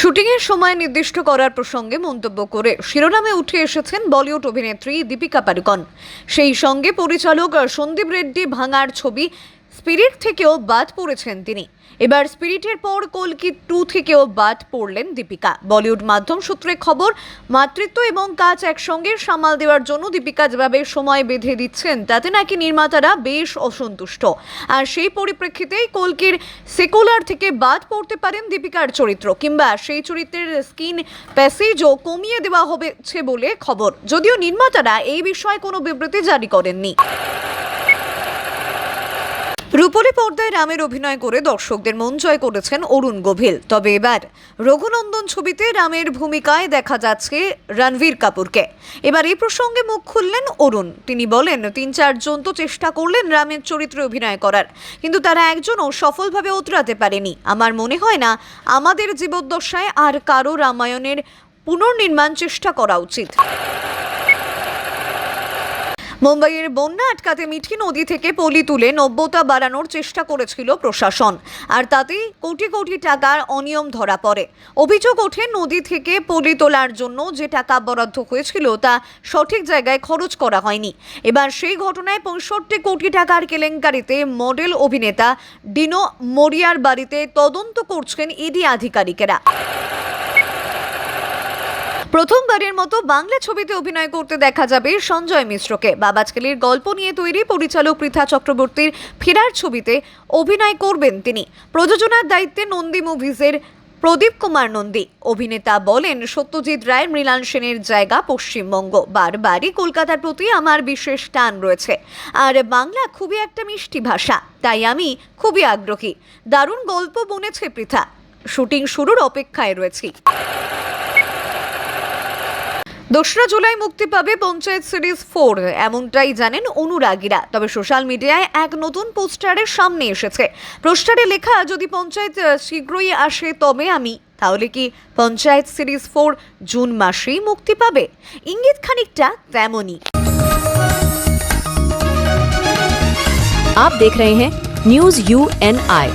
শুটিংয়ের সময় নির্দিষ্ট করার প্রসঙ্গে মন্তব্য করে শিরোনামে উঠে এসেছেন বলিউড অভিনেত্রী দীপিকা পাড়ুকন। সেই সঙ্গে পরিচালক সন্দীপ রেড্ডি ভাঙার ছবি স্পিরিট থেকেও বাদ পড়েছেন তিনি। এবার স্পিরিটের পর কলকি টু থেকেও বাদ পড়লেন দীপিকা। বলিউড মাধ্যম সূত্রে খবর, মাতৃত্ব এবং কাজ একসঙ্গে সামাল দেওয়ার জন্য দীপিকা যেভাবে সময় বেঁধে দিচ্ছেন, তাতে নাকি নির্মাতারা বেশ অসন্তুষ্ট। আর সেই পরিপ্রেক্ষিতেই কলকির সেকুলার থেকে বাদ পড়তে পারেন দীপিকার চরিত্র, কিংবা সেই চরিত্রের স্কিন প্যাসেজও কমিয়ে দেওয়া হয়েছে বলে খবর। যদিও নির্মাতারা এই বিষয়ে কোনো বিবৃতি জারি করেননি। রূপলী পর্দায় রামের অভিনয় করে দর্শকদের মন জয় করেছেন অরুণ গোভিল তবে এবার রঘুনন্দন ছবিতে রামের ভূমিকায় দেখা যাচ্ছে রণবীর কাপুরকে। এবার এই প্রসঙ্গে মুখ খুললেন অরুণ। তিনি বলেন, তিন চারজন তো চেষ্টা করলেন রামের চরিত্রে অভিনয় করার, কিন্তু তারা একজনও সফলভাবে উতরাতে পারেনি। আমার মনে হয় না আমাদের জীবদ্দশায় আর কারও রামায়ণের পুনর্নির্মাণ চেষ্টা করা উচিত। মুম্বাইয়ের বন্যা আটকাতে মিঠি নদী থেকে পলি তুলে নব্যতা বাড়ানোর চেষ্টা করেছিল প্রশাসন। আর তাতেই কোটি কোটি টাকার অনিয়ম ধরা পড়ে। অভিযোগ ওঠে নদী থেকে পলি তোলার জন্য যে টাকা বরাদ্দ হয়েছিল তা সঠিক জায়গায় খরচ করা হয়নি। এবার সেই ঘটনায় পঁয়ষট্টি কোটি টাকার কেলেঙ্কারিতে মডেল অভিনেতা ডিনো মরিয়ার বাড়িতে তদন্ত করছেন ইডি আধিকারিকেরা। প্রথমবারের মতো বাংলা ছবিতে অভিনয় করতে দেখা যাবে সঞ্জয় মিশ্রকে। বাবাজকেলির গল্প নিয়ে তৈরি পরিচালক পৃথা চক্রবর্তীর ফেরার ছবিতে অভিনয় করবেন তিনি। প্রযোজনার দায়িত্বে নন্দী মুভিজের প্রদীপ কুমার নন্দী। অভিনেতা বলেন, সত্যজিৎ রায়, মৃণাল সেনের জায়গা পশ্চিমবঙ্গ। বারবারই কলকাতার প্রতি আমার বিশেষ টান রয়েছে। আর বাংলা খুবই একটা মিষ্টি ভাষা, তাই আমি খুবই আগ্রহী। দারুণ গল্প বনেছে পৃথা। শুটিং শুরুর অপেক্ষায় রয়েছি। দোসরা জুলাই মুক্তি পাবে পঞ্চায়েত সিরিজ ফোর এমনটাই জানেন অনুরাগীরা তবে সোশ্যাল মিডিয়ায় এক নতুন পোস্টারের সামনে এসেছে পোস্টারে লেখা যদি পঞ্চায়েত আহ, শীঘ্রই আসে তবে আমি তাহলে কি পঞ্চায়েত সিরিজ ফোর জুন মাসেই মুক্তি পাবে ইঙ্গিত খানিকটা তেমনই आप देख रहे हैं न्यूज यू एन आई